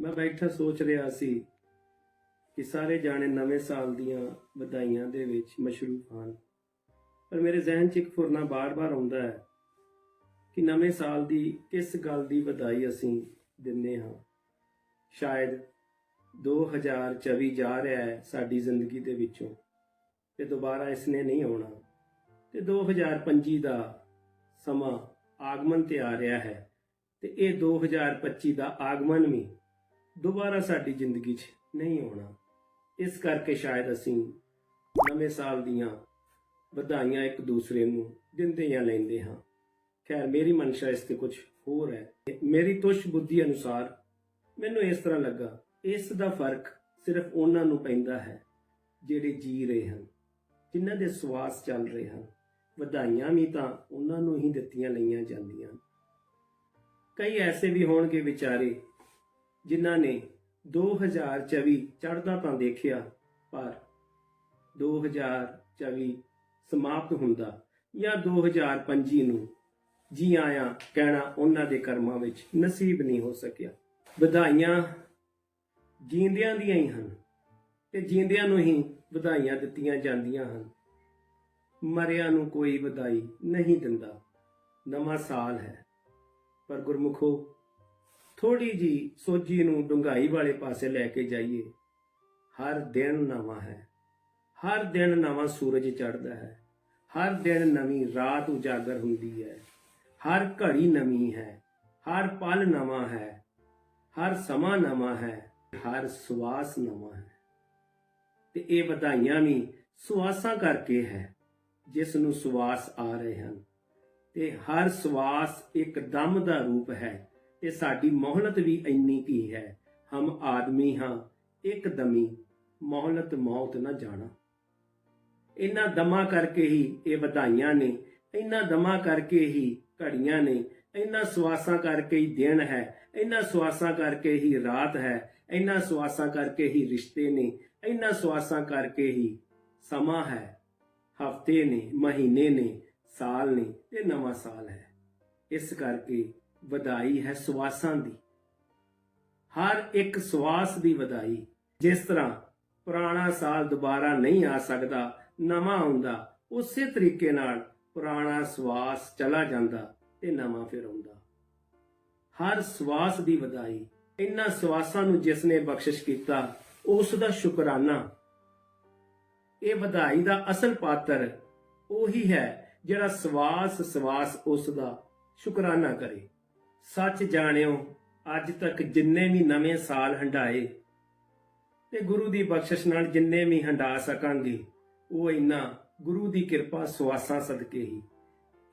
ਮੈਂ ਬੈਠਾ ਸੋਚ ਰਿਹਾ ਸੀ ਕਿ ਸਾਰੇ ਜਾਣੇ ਨਵੇਂ ਸਾਲ ਦੀਆਂ ਵਧਾਈਆਂ ਦੇ ਵਿੱਚ ਮਸ਼ਰੂਫ ਹਨ। ਪਰ ਮੇਰੇ ਜ਼ਿਹਨ 'ਚ ਇੱਕ ਫੁਰਨਾ ਬਾਰ-ਬਾਰ ਆਉਂਦਾ ਹੈ ਕਿ ਨਵੇਂ ਸਾਲ ਦੀ ਕਿਸ ਗੱਲ ਦੀ ਵਧਾਈ ਅਸੀਂ ਦਿੰਦੇ ਹਾਂ। ਸ਼ਾਇਦ 2024 ਜਾ ਰਿਹਾ ਹੈ ਸਾਡੀ ਜ਼ਿੰਦਗੀ ਦੇ ਵਿੱਚੋਂ ਤੇ ਦੁਬਾਰਾ ਇਸਨੇ ਨਹੀਂ ਆਉਣਾ। ਤੇ 2025 ਦਾ ਸਮਾਂ ਆਗਮਨ ਤੇ ਆ ਰਿਹਾ ਹੈ ਤੇ ਇਹ 2025 ਦਾ ਆਗਮਨ ਵੀ ਦੁਬਾਰਾ ਸਾਡੀ ਜ਼ਿੰਦਗੀ 'ਚ ਨਹੀਂ ਆਉਣਾ। ਇਸ ਕਰਕੇ ਸ਼ਾਇਦ ਅਸੀਂ ਨਵੇਂ ਸਾਲ ਦੀਆਂ ਵਧਾਈਆਂ ਇੱਕ ਦੂਸਰੇ ਨੂੰ ਦਿੰਦੇ ਜਾਂ ਲੈਂਦੇ ਹਾਂ। ਖੈਰ, ਮੇਰੀ ਮਨਸ਼ਾ ਇਸ ਤੇ ਕੁਝ ਹੋਰ ਹੈ। ਮੇਰੀ ਤੁਸ਼ ਬੁੱਧੀ ਅਨੁਸਾਰ ਮੈਨੂੰ ਇਸ ਤਰ੍ਹਾਂ ਲੱਗਾ, ਇਸ ਦਾ ਫ਼ਰਕ ਸਿਰਫ ਉਹਨਾਂ ਨੂੰ ਪੈਂਦਾ ਹੈ ਜਿਹੜੇ ਜੀ ਰਹੇ ਹਨ, ਜਿਨ੍ਹਾਂ ਦੇ ਸਵਾਸ ਚੱਲ ਰਹੇ ਹਨ। ਵਧਾਈਆਂ ਵੀ ਤਾਂ ਉਹਨਾਂ ਨੂੰ ਹੀ ਦਿੱਤੀਆਂ ਲਈਆਂ ਜਾਂਦੀਆਂ। ਕਈ ਐਸੇ ਵੀ ਹੋਣਗੇ ਵਿਚਾਰੇ ਜਿਨ੍ਹਾਂ ਨੇ 2024 ਚੜ੍ਹਦਾ ਤਾਂ ਦੇਖਿਆ, ਪਰ 2024 ਸਮਾਪਤ ਹੁੰਦਾ ਜਾਂ 2025 ਨੂੰ ਜੀ ਆਇਆਂ ਕਹਿਣਾ ਉਹਨਾਂ ਦੇ ਕਰਮਾਂ ਵਿੱਚ ਨਸੀਬ ਨਹੀਂ ਹੋ ਸਕਿਆ। ਵਧਾਈਆਂ ਜੀਂਦਿਆਂ ਦੀਆਂ ਹੀ ਹਨ ਤੇ ਜੀਂਦਿਆਂ ਨੂੰ ਹੀ ਵਧਾਈਆਂ ਦਿੱਤੀਆਂ ਜਾਂਦੀਆਂ ਹਨ। ਮਰਿਆਂ ਨੂੰ ਕੋਈ ਵਧਾਈ ਨਹੀਂ ਦਿੰਦਾ। ਨਵਾਂ ਸਾਲ ਹੈ। ਪਰ ਗੁਰਮੁਖੋ ਥੋੜੀ ਜੀ ਸੋਝੀ ਨੂੰ ਡੁੰਗਾਈ ਵਾਲੇ ਪਾਸੇ ਲੈ ਕੇ ਜਾਈਏ। ਹਰ ਦਿਨ ਨਵਾਂ ਹੈ। ਹਰ ਦਿਨ ਨਵਾਂ ਸੂਰਜ ਚੜ੍ਹਦਾ ਹੈ। ਹਰ ਦਿਨ ਨਵੀਂ ਰਾਤ ਉਜਾਗਰ ਹੁੰਦੀ ਹੈ। ਹਰ ਘੜੀ ਨਵੀਂ ਹੈ। ਹਰ ਪਲ ਨਵਾਂ ਹੈ। ਹਰ ਸਮਾਂ ਨਵਾਂ ਹੈ। ਹਰ ਸਵਾਸ ਨਵਾਂ ਹੈ। ਤੇ ਇਹ ਵਧਾਈਆਂ ਵੀ ਸਵਾਸਾਂ ਕਰਕੇ ਹੈ, ਜਿਸ ਨੂੰ ਸਵਾਸ ਆ ਰਹੇ ਹਨ। ਤੇ ਹਰ ਸਵਾਸ ਇੱਕ ਦਮ ਦਾ ਰੂਪ ਹੈ। ਤੇ ਸਾਡੀ ਮੋਹਲਤ ਵੀ ਇੰਨੀ ਕੀ ਹੈ? ਹਮ ਆਦਮੀ ਹਾਂ ਇੱਕ ਦਮੀ ਮੋਹਲਤ ਮੌਤ ਨਾ ਜਾਣਾ। ਇਹਨਾਂ ਦਮਾਂ ਕਰਕੇ ਹੀ ਇਹ ਵਧਾਈਆਂ ਨੇ, ਇਹਨਾਂ ਦਮਾਂ ਕਰਕੇ ਹੀ ਘੜੀਆਂ ਨੇ, ਇਹਨਾਂ ਸਵਾਸਾਂ ਕਰਕੇ ਹੀ ਦਿਨ ਹੈ, ਇਹਨਾਂ ਸਵਾਸਾਂ ਕਰਕੇ ਹੀ ਰਾਤ ਹੈ, ਇਹਨਾਂ ਸਵਾਸਾਂ ਕਰਕੇ ਹੀ ਰਿਸ਼ਤੇ ਨੇ, ਇਹਨਾਂ ਸਵਾਸਾਂ ਕਰਕੇ ਹੀ ਸਮਾਂ ਹੈ, ਹਫ਼ਤੇ ਨੇ, ਮਹੀਨੇ ਨੇ, ਸਾਲ ਨੇ ਤੇ ਨਵਾਂ ਸਾਲ ਹੈ। ਇਸ ਕਰਕੇ ਵਧਾਈ ਹੈ ਸਵਾਸਾਂ ਦੀ। ਹਰ ਇੱਕ ਸਵਾਸ ਦੀ ਵਧਾਈ। ਜਿਸ ਤਰ੍ਹਾਂ ਪੁਰਾਣਾ ਸਾਲ ਦੁਬਾਰਾ ਨਹੀਂ ਆ ਸਕਦਾ, ਨਵਾਂ ਆਉਂਦਾ, ਉਸੇ ਤਰੀਕੇ ਨਾਲ ਪੁਰਾਣਾ ਸਵਾਸ ਚਲਾ ਜਾਂਦਾ ਤੇ ਨਵਾਂ ਫਿਰ ਆਉਂਦਾ। ਹਰ ਸਵਾਸ ਦੀ ਵਧਾਈ। ਇਨ੍ਹਾਂ ਸਵਾਸਾਂ ਨੂੰ ਜਿਸ ਨੇ ਬਖਸ਼ਿਸ਼ ਕੀਤਾ, ਉਸ ਦਾ ਸ਼ੁਕਰਾਨਾ। ਇਹ ਵਧਾਈ ਦਾ ਅਸਲ ਪਾਤਰ ਉਹੀ ਹੈ ਜਿਹੜਾ ਸਵਾਸ ਸਵਾਸ ਉਸ ਦਾ ਸ਼ੁਕਰਾਨਾ ਕਰੇ। ਸੱਚ ਜਾਣਿਓ, ਅੱਜ ਤੱਕ ਜਿੰਨੇ ਵੀ ਨਵੇਂ ਸਾਲ ਹੰਡਾਏ ਤੇ ਗੁਰੂ ਦੀ ਬਖਸ਼ਿਸ਼ ਨਾਲ ਜਿੰਨੇ ਵੀ ਹੰਡਾ ਸਕਾਂਗੇ, ਉਹ ਇਨਾ ਗੁਰੂ ਦੀ ਕਿਰਪਾ ਸਵਾਸਾਂ ਸਦਕੇ ਹੀ।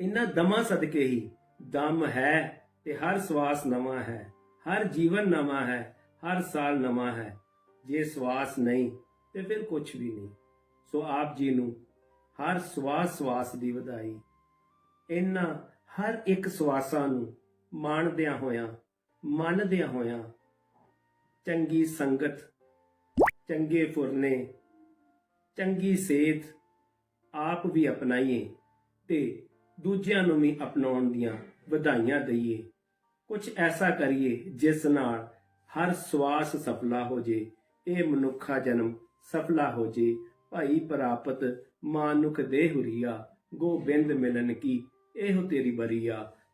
ਇਨਾ ਦਮਾਂ ਸਦਕੇ ਹੀ, ਦਮ ਹੈ ਤੇ ਹਰ ਸਵਾਸ ਨਵਾਂ ਹੈ, ਹਰ ਜੀਵਨ ਨਵਾਂ ਹੈ, ਹਰ ਸਾਲ ਨਵਾਂ ਹੈ। ਜੇ ਸਵਾਸ ਨਹੀਂ, ਤੇ ਫਿਰ ਕੁਝ ਵੀ ਨਹੀਂ। ਸੋ ਆਪ ਜੀ ਨੂੰ ਹਰ ਸਵਾਸ ਸਵਾਸ ਦੀ ਵਧਾਈ। ਇਹਨਾਂ ਹਰ ਇੱਕ ਸਵਾਸਾਂ ਨੂੰ ਮਾਣਦਿਆਂ ਹੋਇਆਂ, ਮੰਨਦਿਆਂ ਹੋਇਆਂ, ਚੰਗੀ ਸੰਗਤ, ਚੰਗੇ ਫੁਰਨੇ, ਚੰਗੀ ਸੇਧ ਆਪ ਵੀ ਅਪਣਾਈਏ ਤੇ ਦੂਜਿਆਂ ਨੂੰ ਵੀ ਅਪਣਾਉਣ ਦੀਆਂ ਵਧਾਈਆਂ ਦਈਏ। ਕੁਝ ਐਸਾ ਕਰੀਏ ਜਿਸ ਨਾਲ ਹਰ ਸਵਾਸ ਸਫਲਾ ਹੋ ਜੇ, ਇਹ ਮਨੁੱਖਾ ਜਨਮ ਸਫਲਾ ਹੋ ਜੇ। ਭਾਈ ਪ੍ਰਾਪਤ ਮਾਨੁਖ ਦੇ ਹੁਰੀਆ ਗੋਬਿੰਦ ਮਿਲਨ ਕੀ, ਇਹੋ ਤੇਰੀ ਬਰੀਆ।